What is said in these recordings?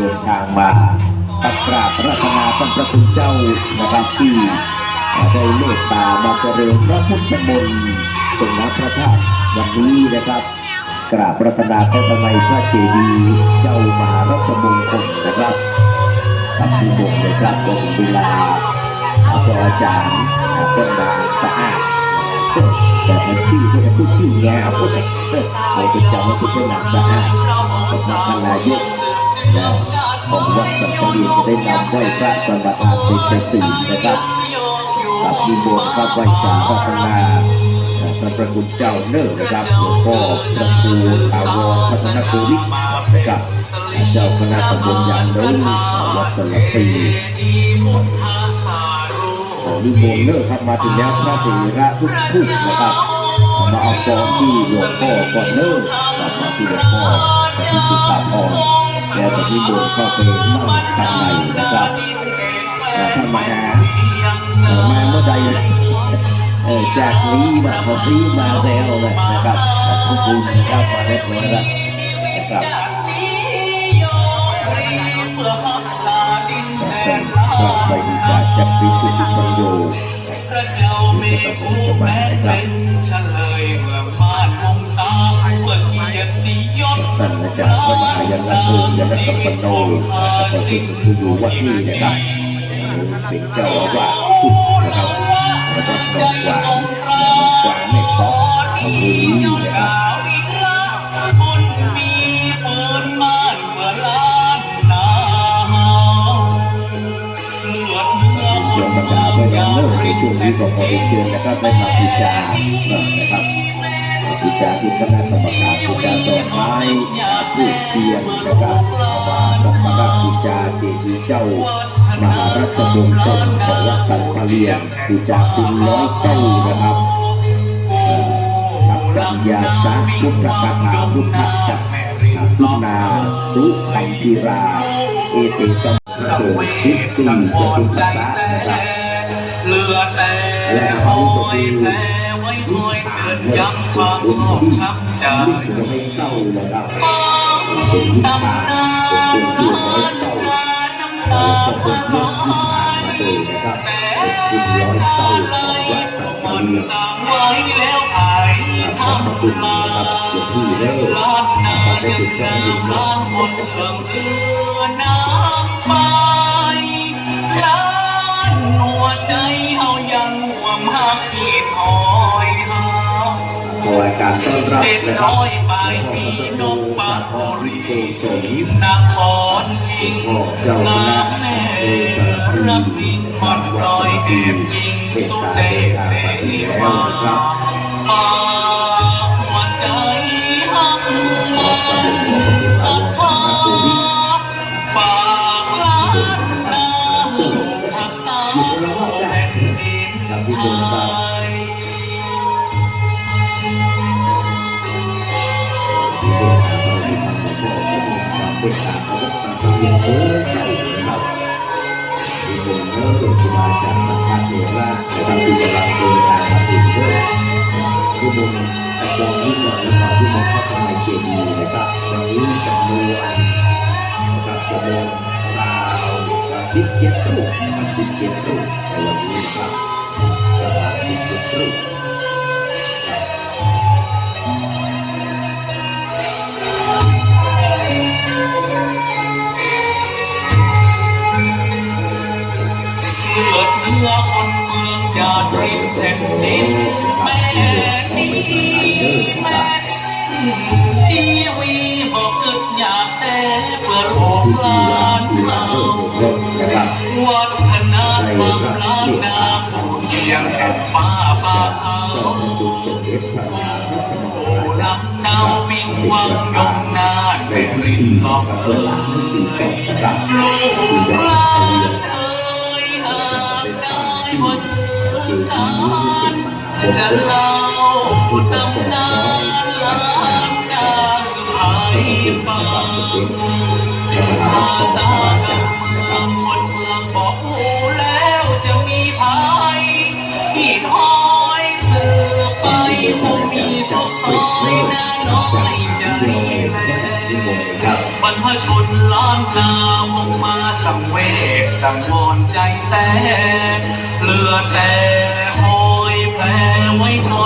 เดินทางมาตักกราบพระราชนาท่านพระคุณเจ้านะครับที่ได้เมตตามาเจริญพระพุทธมนต์ทรงน้ำพระธาตุวันนี้นะครับ กราบพระธนาพระทำไมพระเจดีย์เจ้ามหารัชมงคลนะครับกับที่บงนะครับก็ถึงเวลาพระอาจารย์ต้นนางสะอาดแต่เป็นที่ที่เป็นผู้ที่แง่พุทธเราจะจำว่าพุทธนามสะอาดกับนางนายก นะของวัดสัมปรีจะได้นำไหว้พระสมบัติเป็นสีนะครับกับมีบวชพระไหว้สาพระพนาพระประคุณเจ้าเนิ่นะครับหลวงพ่อพระครูอาวรพัฒนโกวิทนะครับเจ้าคณะตำบลยางเนิ่วัดสลับปีของนิมนต์เลิกครับมาถึงแล้วพระเถระทุกทุกนะครับมาเอากองที่หลวงพ่อก่อนเลิกกลับมาที่หลวงพ่อ แต่ที่สุขาพรแล้วแต่ที่โดนเข้าไปนั่งทางในนะครับท่านมาหาเอ่อมาเมื่อใดจากนี้มาพอซีมาแล้วนะครับขอบคุณนะครับมาเรียบร้อยแล้วนะครับเป็นพระใบดีกาจักรีสุติปัญโยพระเจ้าเมฆผู้แม้เป็นเฉลยเมืองม่านวงศาเพื่อเกียรติย ท่านอาจารย์พระมหายันละโนยันละสัมปันโนนะครับก็คือผู้อยู่วัดนี้นะครับเป็นเจ้าอาวาสนะครับแล้วก็หนองกวางหนองกวางไม่เคาะอำเภอนี้นะครับบุญมีฝืนม่านเมื่อล้านนาเลือดเนื้อคโยมบรรดาเพื่อนเลิกในช่วงนี้ก็ขอเรียนเชิญนะครับได้มาพิจารณานะครับ พิจารณาที่คณะกรรมการพิจาดอกไม้ผู้เทียนนะครับมาสัมมาราพิจาเจดีเจ้ามหาราชมงคลของวัดสันปะเลียงคือจาคุณร้อยเก้านะครับนับปัญญาสาพุทธคาถาพุทธจักรพุนาสุขันธิรา เอเตสัมโสชิตสีจะเป็นภาษานะครับเลือดแต่หอยแผลไว้ คอยเตือนย้ำความบอบช้ำใจนี่คือให้เก้านะครับฟ้านาน้ำเป็นตัวที่ร้อยเก้าน้ำตาเรามร้อยเก้องวัดสันปะเลยงสางไว้แล้วหายขอบพระทำคุณลานะครับเดี๋ยวพี่เลิกล้านาได้ยังติดเจ้าดหมงคนเอื้อมเอื้อน้ำไปล้านหัวใจเฮายังห่วงหักที่คอ ขอการต้อนรับเจ็ดนะครับร้อยปลายปีนกปาโอริโกศลนครพิงพ่อเจ้าคณะงามแน่เอสารพีรับยิ่งมันลอยเก็บยิงเมตสุดตาเดเดินทางมาถึงแล้วานะครับฝากหัวใจหัก เดินทางมาที่ทางหลวงพ่อจะมีความเป็นทางของวัดสันปะเลียงโอ้เจ้นะครับที่ผมเริ่มต้นกีฬาจากสังฆเทระนะครับที่กำลังเดินทางมาถึงด้วยที่บนอาจารย์ที่หน่อนะครับที่มาเข้าทำในเจดีย์นะครับวันนี้จำนวนนะครับจำนวนสาวสิบเจ็ดรูปสิบเจ็ดรูปในวันนี้ครับประมาณสิบเจ็ดรูป เลือดเนื้อคนเมืองยาดริมแผ่นดินแม่นี้แม่ทีวีบอกอึดอยากแต่เพื่อลูกหลานเราวัฒนธรรมล้านนาผู้เพียงแผ่นฟ้าป่าเขาลำเนาวิ่งวังยงนาดเป็นริมกองเอิญ จะเล่าตำนานล้านนานให้ฟังภาษาคำคนเมืองบอกหูแล้วจะมีภัยที่ห้อยสืบไปคงมีสดใสแน่น้อยใจแล้บรรพชนล้านนาคงมาสังเวชสังวรใจแต่เลือแต่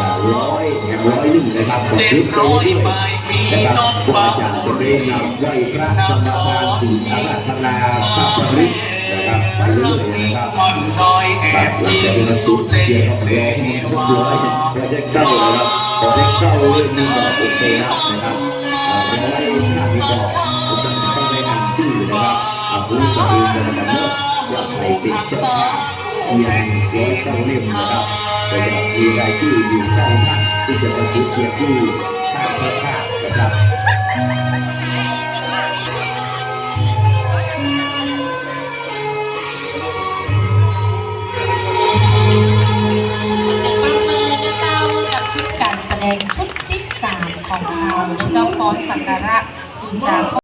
ร้อยแห่ร้อยหนึ่งนะครับผมยึดตัวด้วยนะครับว่าจะเป็นเรื่องนำไหวพระสมทานสี่อาราธนาพระปริศนะครับไปเรื่อยนะครับแบบหลังจากนั้นสุดเทียนกับแรงนี่ทุกร้อยเราจะเก้านะครับเรจะเก้าเรื่องนี้แบบโอเคนะครับร้อยหนึ่งนะพี่บอกผมจะต้องได้นำชื่อนะครับอาวุธจะเป็นเงินแบบนี้ว่าใครเป็นเจ้าภาพเยงร้อเจ้าเล่มนะครับ เป็นมีรายชื่ออยู่ใรักที่จะประชุมเกียรติข้างชุดการแสดงชุดที่สามของเขาเจ้าฟ้อนสักการะบูชา